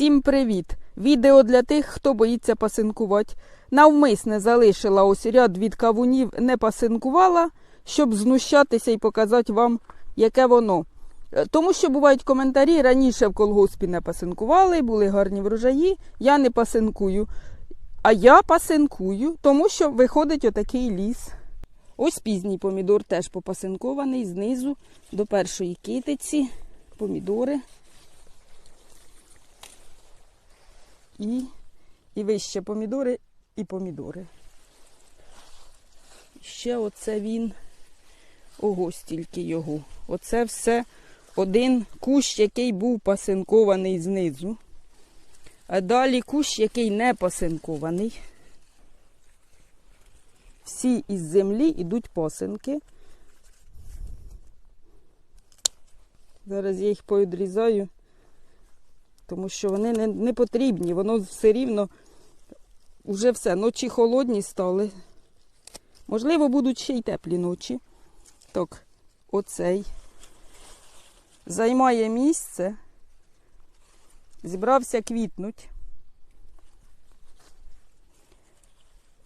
Всім привіт! Відео для тих, хто боїться пасинкувати. Навмисне залишила ось ряд від кавунів, не пасинкувала, щоб знущатися і показати вам, яке воно. Е, Тому що бувають коментарі, раніше в колгоспі не пасинкували, були гарні врожаї, я не пасинкую. А я пасинкую, тому що виходить отакий ліс. Ось пізній помідор теж попасинкований знизу до першої китиці. Помідори. І, і вище помідори і помідори. Ще оце він. Ого, стільки його. Оце все один кущ, який був пасинкований знизу. А далі кущ, який не пасинкований. Всі із землі йдуть посинки. Зараз я їх поідрізаю, тому що вони не, не потрібні. Воно все рівно вже все. Ночі холодні стали. Можливо, будуть ще й теплі ночі. Так, оцей займає місце, зібрався квітнуть.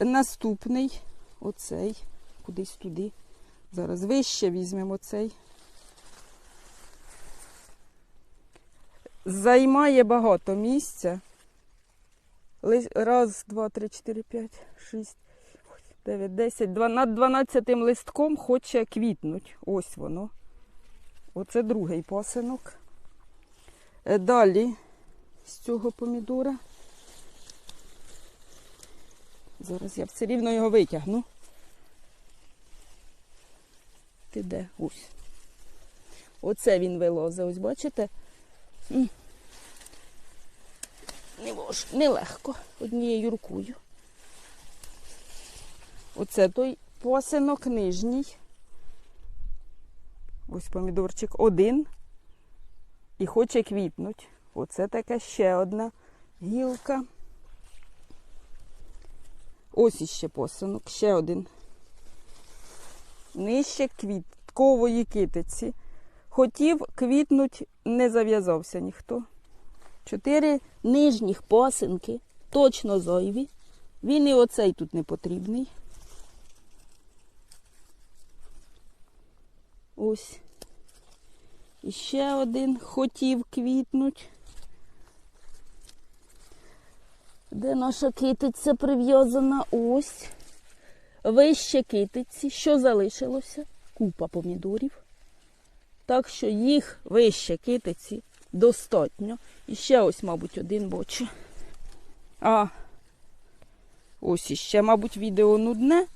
Наступний, оцей, кудись туди. Зараз вище візьмемо цей. Займає багато місця. Раз, два, три, чотири, п'ять, шість, дев'ять, десять. Над дванадцятим листком хоче квітнуть. Ось воно. Оце другий пасинок. Е, Далі з цього помідора. Зараз я все рівно його витягну. Ти де? Ось. Оце він вилозить, ось бачите? Нелегко однією рукою. Оце той посинок нижній. Ось помідорчик один. І хоче квітнуть. Оце така ще одна гілка. Ось іще посинок, ще один. Нижче квіткової китиці. Хотів квітнуть, не зав'язався ніхто. Чотири нижніх посинки, точно зойві. Він і оцей тут не потрібний. Ось. І ще один хотів квітнуть. Де наша китиця прив'язана? Ось. Вище китиці. Що залишилося? Купа помідорів. Так що їх вище китиці достатньо. І ще ось, мабуть, один бочу. А, ось іще, мабуть, відео нудне,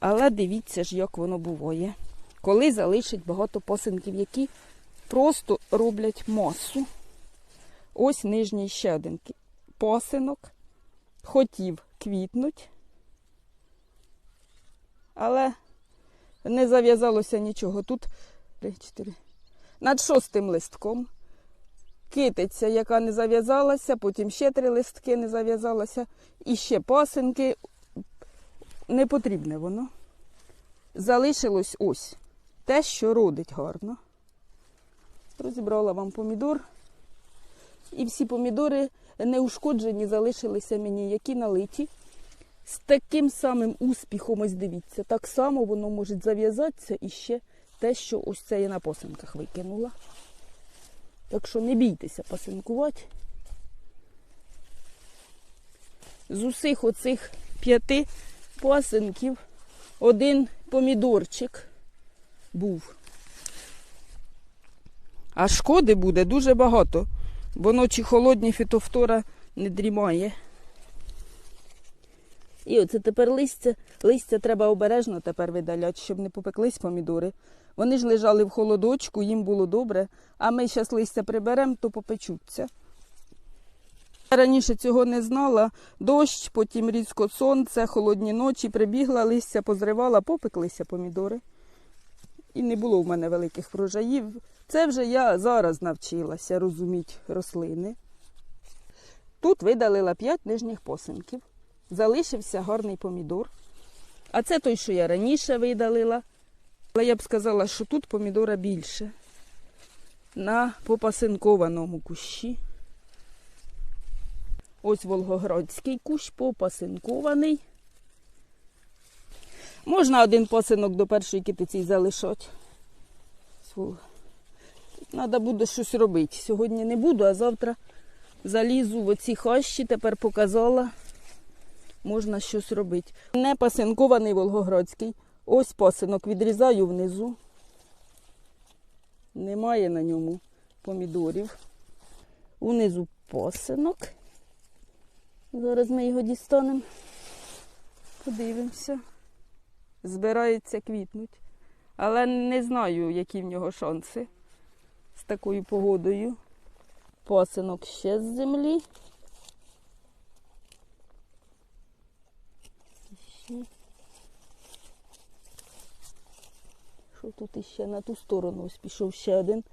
але дивіться ж, як воно буває. Коли залишить багато посинків, які просто роблять масу. Ось нижній ще один посинок. Хотів квітнуть, але не зав'язалося нічого. Тут три, чотири. Над шостим листком. Китиця, яка не зав'язалася, потім ще три листки не зав'язалася, і ще пасинки. Не потрібне воно. Залишилось ось те, що родить гарно. Розібрала вам помідор. І всі помідори неушкоджені залишилися мені, які налиті. З таким самим успіхом, ось дивіться, так само воно може зав'язатися і ще те, що ось це я на посинках викинула. Так що не бійтеся пасинкувати. З усіх оцих п'яти пасинків один помідорчик був. А шкоди буде дуже багато, бо ночі холодні фітофтора не дрімає. І оце тепер листя. Листя треба обережно тепер видаляти, щоб не попеклись помідори. Вони ж лежали в холодочку, їм було добре, а ми зараз листя приберемо, то попечуться. Я раніше цього не знала. Дощ, потім різко сонце, холодні ночі, прибігла, листя позривала, попеклися помідори. І не було в мене великих врожаїв. Це вже я зараз навчилася розуміти рослини. Тут видалила 5 нижніх посинків. Залишився гарний помідор. А це той, що я раніше видалила. Але я б сказала, що тут помідора більше. На попасинкованому кущі. Ось Волгоградський кущ попасинкований. Можна один пасинок до першої китиці залишати. Треба буде щось робити. Сьогодні не буду, а завтра залізу в оці хащі, тепер показала. Можна щось робити. Не пасинкований Волгоградський. Ось пасинок відрізаю внизу. Немає на ньому помідорів. Унизу пасинок. Зараз ми його дістанемо. Подивимося. Збирається квітнуть. Але не знаю, які в нього шанси з такою погодою. Пасинок ще з землі. Що тут іще на ту сторону ось пішов ще один.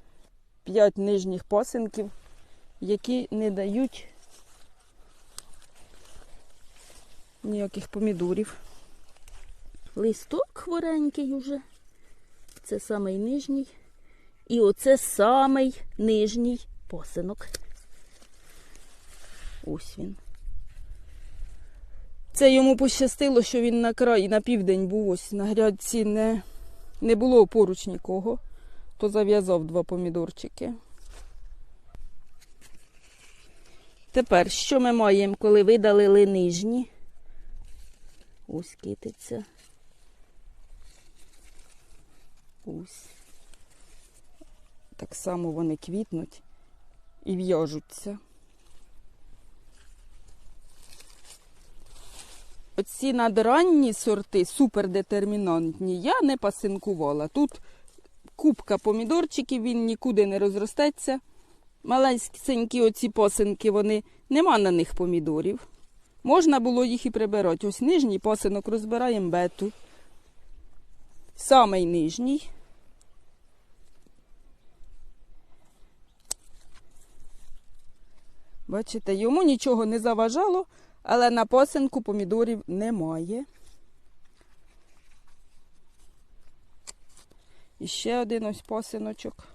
П'ять нижніх пасинків, які не дають ніяких помідорів. Листок хворенький уже. Це самий нижній. І оце самий нижній посинок. Ось він. Це йому пощастило, що він на край, на південь був ось на грядці не, не було поруч нікого, то зав'язав два помідорчики. Тепер, що ми маємо, коли видалили нижні? Ось китиця. Ось. Так само вони квітнуть і в'яжуться. Оці надранні сорти, супердетермінантні, я не пасинкувала. Тут купка помідорчиків, він нікуди не розростеться. Маленькі оці посинки, вони нема на них помідорів. Можна було їх і прибирати. Ось нижній посинок розбираємо бету. Самий нижній. Бачите, йому нічого не заважало, але на посинку помідорів немає. І ще один ось посиночок.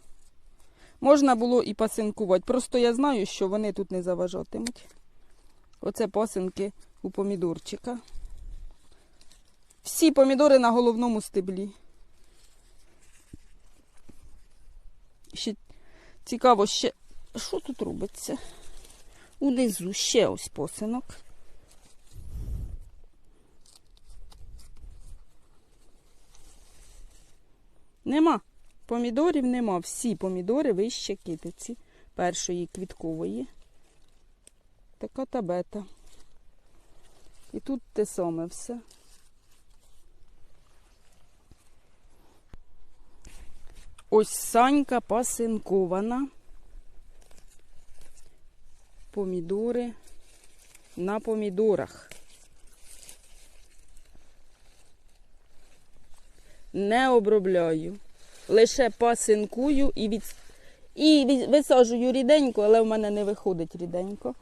Можна було і пасинкувати. Просто я знаю, що вони тут не заважатимуть. Оце посинки у помідорчика. Всі помідори на головному стеблі. Ще цікаво, ще що тут робиться? Унизу ще ось посинок. Нема. Помідорів нема. Всі помідори вище китиці першої квіткової. Така табета. І тут те саме все. Ось санька пасинкована. Помідори на помідорах. Не обробляю. Лише пасинкую і від... і висаджую ріденько, але в мене не виходить ріденько.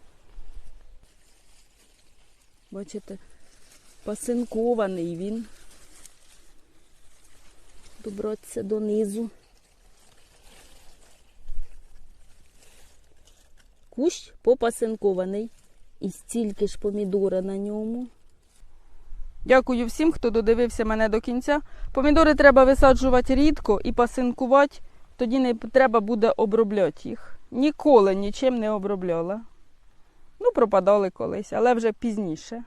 Бачите, пасинкований він. Добратися донизу. Кущ попасинкований. І стільки ж помідора на ньому. Дякую всім, хто додивився мене до кінця. Помідори треба висаджувати рідко і пасинкувати, тоді не треба буде обробляти їх. Ніколи нічим не обробляла. Ну, пропадали колись, але вже пізніше.